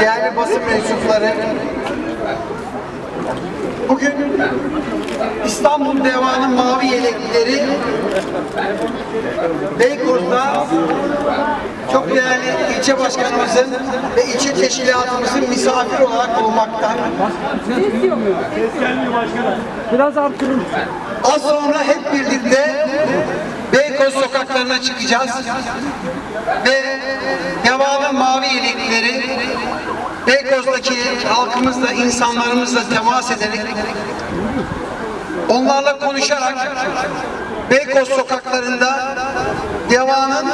değerli basın mensupları, bugün İstanbul Deva'nın mavi yeleklileri Beykoz'da çok değerli ilçe başkanımızın ve ilçe teşkilatımızın misafir olarak olmakta. Biraz arttırın. Az sonra hep birlikte Beykoz sokaklarına çıkacağız. Ve Deva'nın mavi yeleklileri Beykoz'daki halkımızla, insanlarımızla temas ederek onlarla konuşarak Beykoz sokaklarında Deva'nın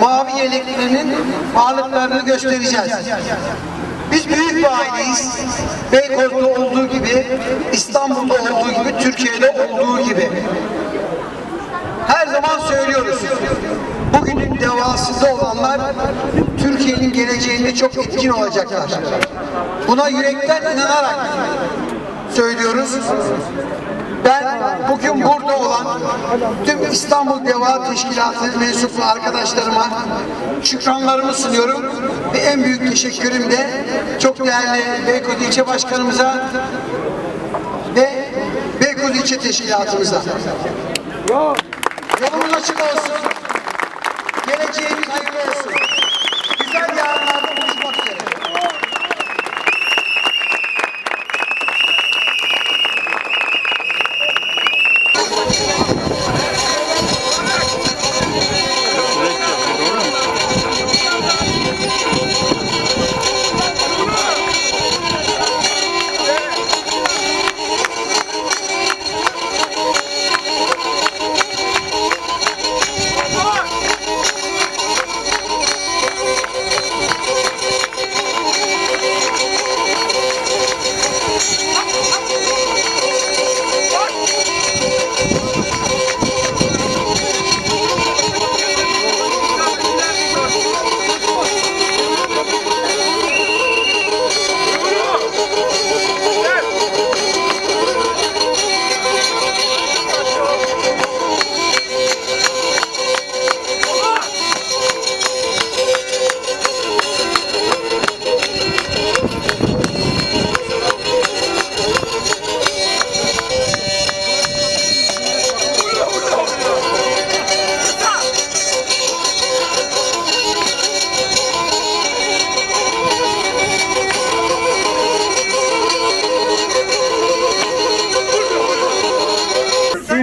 mavi yeleklerinin varlıklarını göstereceğiz. Biz büyük bir aileyiz. Beykoz'da olduğu gibi, İstanbul'da olduğu gibi, Türkiye'de olduğu gibi. Her zaman söylüyoruz. Bugünün devasında olanlar Türkiye'nin geleceğinde çok etkin olacaklar. Buna yürekten inanarak söylüyoruz. Ben bugün burada olan tüm İstanbul Deva Teşkilatı mensuplu arkadaşlarıma şükranlarımı sunuyorum ve en büyük teşekkürüm de çok değerli Beykoz İlçe Başkanımıza ve Beykoz İlçe Teşkilatımıza. Yolumuz açık olsun. Geleceğimiz hayırlı olsun. Güzel yarınlarda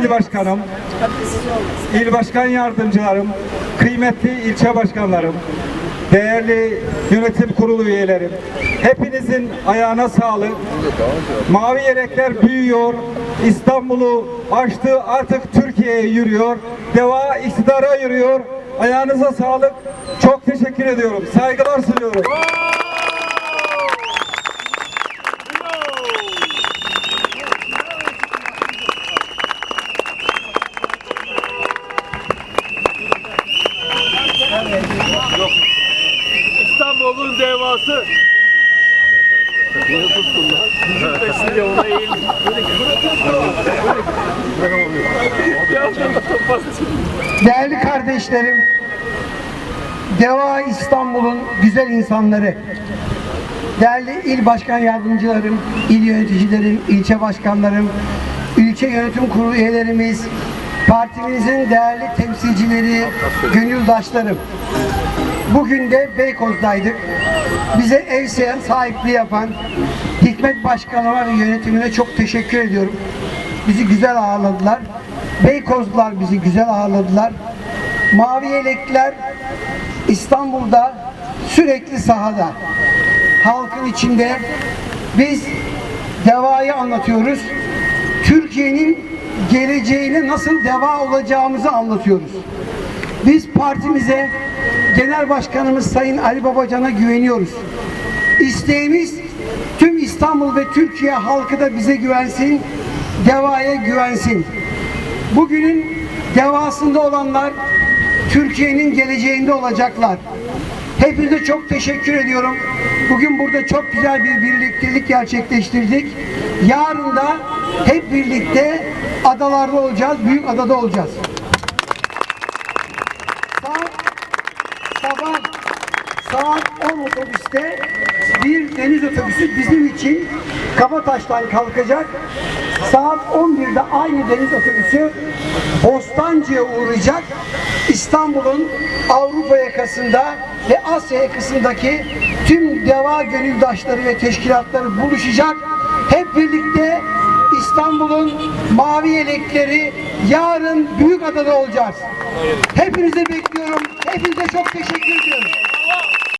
İl başkanım, il başkan yardımcılarım, kıymetli ilçe başkanlarım, değerli yönetim kurulu üyelerim, hepinizin ayağına sağlık. Mavi yelekler büyüyor, İstanbul'u açtı, artık Türkiye'ye yürüyor, deva iktidara yürüyor. Ayağınıza sağlık. Çok teşekkür ediyorum. Saygılar sunuyorum. Devası. Bunu tutsunlar. Beşinci ona eğil. Değerli kardeşlerim, Deva İstanbul'un güzel insanları, değerli il başkan yardımcılarım, il yöneticilerim, ilçe başkanlarım, ilçe yönetim kurulu üyelerimiz, partimizin değerli temsilcileri, gönüldaşlarım. Bugün de Beykoz'daydık. Bize ev sayan, sahipliği yapan Hikmet Başkanıma ve yönetimine çok teşekkür ediyorum. Bizi güzel ağırladılar. Beykozlular bizi güzel ağırladılar. Mavi yelekler İstanbul'da sürekli sahada. Halkın içinde biz devayı anlatıyoruz. Türkiye'nin geleceğine nasıl deva olacağımızı anlatıyoruz. Biz partimize, Genel Başkanımız Sayın Ali Babacan'a güveniyoruz. İsteğimiz tüm İstanbul ve Türkiye halkı da bize güvensin, devaya güvensin. Bugünün devasında olanlar Türkiye'nin geleceğinde olacaklar. Hepinize çok teşekkür ediyorum. Bugün burada çok güzel bir birliktelik gerçekleştirdik. Yarın da hep birlikte adalarda olacağız, büyük adada olacağız. Saat sabah saat 10 otobüste bir deniz otobüsü bizim için Kabataş'tan kalkacak. Saat 11'de aynı deniz otobüsü Bostancı'ya uğrayacak. İstanbul'un Avrupa yakasında ve Asya yakasındaki tüm deva gönüldaşları ve teşkilatları buluşacak. Hep birlikte İstanbul'un mavi yelekleri yarın Büyükada'da olacağız. Hepinizi bekliyorum. Hepinize çok teşekkür ediyorum.